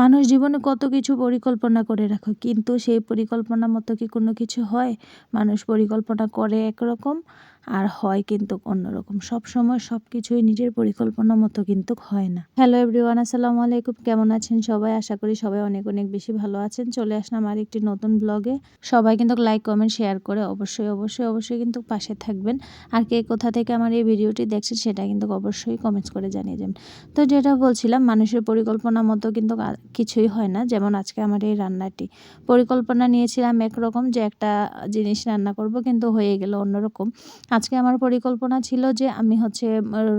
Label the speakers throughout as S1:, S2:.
S1: মানুষ জীবনে কত কিছু পরিকল্পনা করে রাখো, কিন্তু সেই পরিকল্পনা মতো কি কোনো কিছু হয়? মানুষ পরিকল্পনা করে একরকম আর হয় কিন্তু অন্যরকম। সব সময় সব কিছুই নিজের পরিকল্পনা মতো কিন্তু হয় না। হ্যালো এভরিওয়ান, আসসালামু আলাইকুম। কেমন আছেন সবাই? আশা করি সবাই অনেক অনেক বেশি ভালো আছেন। চলে আসলাম আর একটি নতুন ব্লগে। সবাই কিন্তু লাইক, কমেন্ট, শেয়ার করে অবশ্যই অবশ্যই অবশ্যই কিন্তু পাশে থাকবেন। আর কে কোথা থেকে আমার এই ভিডিওটি দেখছেন সেটা কিন্তু অবশ্যই কমেন্টস করে জানিয়ে যাবেন তো যেটা বলছিলাম, মানুষের পরিকল্পনা মতো কিন্তু কিছুই হয় না। যেমন আজকে আমার এই রান্নাটি। পরিকল্পনা নিয়েছিলাম একরকম যে একটা জিনিস রান্না করব, কিন্তু হয়ে গেল অন্যরকম। আজকে আমার পরিকল্পনা ছিল যে আমি হচ্ছে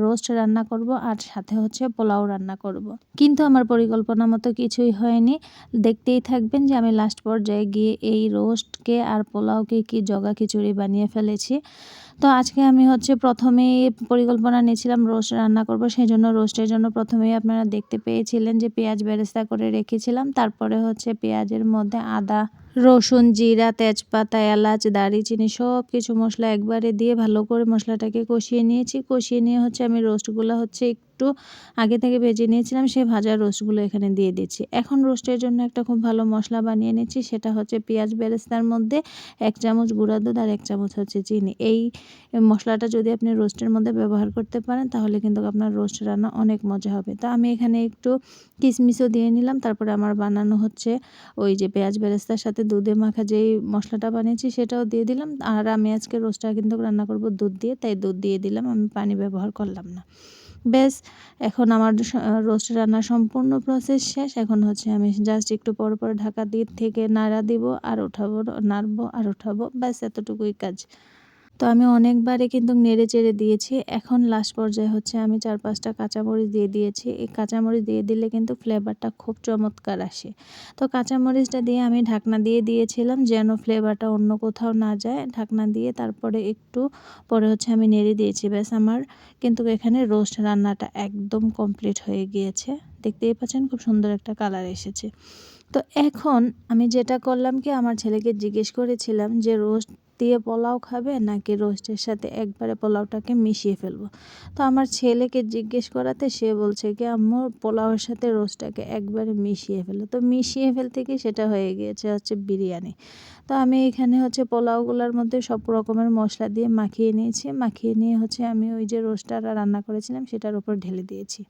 S1: রোস্ট রান্না করব আর সাথে হচ্ছে পোলাও রান্না করব। কিন্তু আমার পরিকল্পনা মতো কিছুই হয়নি। দেখতেই থাকবেন যে আমি লাস্ট পর্যায়ে গিয়ে এই রোস্টকে আর পোলাওকে কি জগা খিচুড়ি বানিয়ে ফেলেছি। তো আজকে আমি হচ্ছে প্রথমে পরিকল্পনা নিয়েছিলাম রোস্ট রান্না করব, সেই জন্য রোস্টের জন্য প্রথমেই আপনারা দেখতে পেয়েছিলেন যে পেঁয়াজ বেরেস্তা করে রেখেছিলাম, তারপরে হচ্ছে পেঁয়াজের মধ্যে আদা রসুন, জিরা, তেজপাতা, এলাচ, দারচিনি সব কিছু মশলা একবারে দিয়ে ভালো করে মশলাটাকে কষিয়ে নিয়েছি। কষিয়ে নিয়ে হচ্ছে আমি রোস্টগুলো হচ্ছে একটু আগে থেকে ভেজে নিয়েছিলাম, সেই ভাজা রোস্টগুলো এখানে দিয়ে দিচ্ছি। এখন রোস্টের জন্য একটা খুব ভালো মশলা বানিয়ে নিচ্ছি, সেটা হচ্ছে পেঁয়াজ বেরেস্তার মধ্যে এক চামচ গুঁড়া দুধ আর এক চামচ হচ্ছে চিনি। এই মশলাটা যদি আপনি রোস্টের মধ্যে ব্যবহার করতে পারেন, তাহলে কিন্তু আপনার রোস্ট রান্না অনেক মজা হবে। তো আমি এখানে একটু কিশমিশও দিয়ে নিলাম, তারপরে আমার বানানো হচ্ছে ওই যে পেঁয়াজ বেরেস্তার সাথে দুধে মাখা যেই মশলাটা বানিয়েছি সেটাও দিয়ে দিলাম। আর আমি আজকে রোস্টটা কিন্তু রান্না করব দুধ দিয়ে, তাই দুধ দিয়ে দিলাম, আমি পানি ব্যবহার করলাম না। ব্যাস, এখন আমার রোস্ট রান্নার সম্পূর্ণ প্রসেস শেষ। এখন হচ্ছে আমি জাস্ট একটু পর পর ঢাকা দিয়ে থেকে নাড়া দিব, আর উঠাবো, নাড়বো, আর উঠাবো। ব্যাস, এতটুকুই কাজ। তো আমি অনেকবারই কিন্তু নেড়ে চেড়ে দিয়েছি। এখন লাস্ট পর্যায়ে হচ্ছে আমি চার পাঁচটা কাঁচামরিচ দিয়ে দিয়েছি। এই কাঁচামরিচ দিয়ে দিলে কিন্তু ফ্লেভারটা খুব চমৎকার আসে। তো কাঁচামরিচটা দিয়ে আমি ঢাকনা দিয়ে দিয়েছিলাম যেন ফ্লেভারটা অন্য কোথাও না যায়। ঢাকনা দিয়ে তারপরে একটু পরে হচ্ছে আমি নেড়ে দিয়েছি। ব্যাস আমার কিন্তু এখানে রোস্ট রান্নাটা একদম কমপ্লিট হয়ে গিয়েছে। দেখতেই পাচ্ছেন খুব সুন্দর একটা কালার এসেছে। তো এখন আমি যেটা করলাম কি, আমার ছেলেকে জিজ্ঞেস করেছিলাম যে রোস্ট দিয়ে পোলাও খাবে নাকি রোস্টের সাথে একবারে পোলাওটাকে মিশিয়ে ফেলব? তো আমার ছেলেকে জিজ্ঞেস করাতে সে বলছে কি, আম্মু পোলাওয়ের সাথে রোস্টটাকে একবারে মিশিয়ে ফেলো। তো মিশিয়ে ফেলতে কি সেটা হয়ে গিয়েছে হচ্ছে বিরিয়ানি। তো আমি এখানে হচ্ছে পোলাওগুলোর মধ্যে সব রকমের মশলা দিয়ে মাখিয়ে নিয়েছি। মাখিয়ে নিয়ে হচ্ছে আমি ওই যে রোস্টটা রান্না করেছিলাম সেটার উপর ঢেলে দিয়েছি।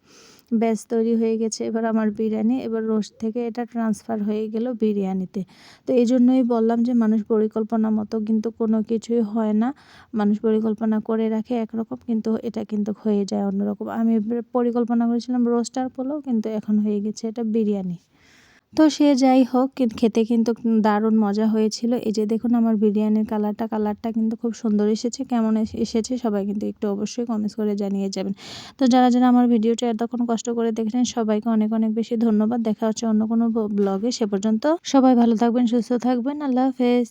S1: ব্যাস তৈরি হয়ে গেছে। এবার আমার বিরিয়ানি, এবার রোস্ট থেকে এটা ট্রান্সফার হয়ে গেল বিরিয়ানিতে। তো এই জন্যই বললাম যে মানুষ পরিকল্পনা মতো কিন্তু কোনো কিছুই হয় না। মানুষ পরিকল্পনা করে রাখে একরকম, কিন্তু এটা কিন্তু হয়ে যায় অন্যরকম। আমি পরিকল্পনা করেছিলাম রোস্টার পোলাও, কিন্তু এখন হয়ে গেছে এটা বিরিয়ানি। তো সে যাই হোক খেতে কিন্তু দারুণ মজা হয়েছিল। এই যে দেখুন আমার বিরিয়ানির কালারটা কালারটা কিন্তু খুব সুন্দর এসেছে। কেমন এস- এসেছে সবাই কিন্তু একটু অবশ্যই কমেন্টস করে জানিয়ে যাবেন। তো যারা যারা আমার ভিডিওটা এতক্ষণ কষ্ট করে দেখলেন, সবাইকে অনেক অনেক বেশি ধন্যবাদ। দেখা হচ্ছে অন্য কোনো ব্লগে সে পর্যন্ত সবাই ভালো থাকবেন, সুস্থ থাকবেন। আল্লাহ হাফেজ।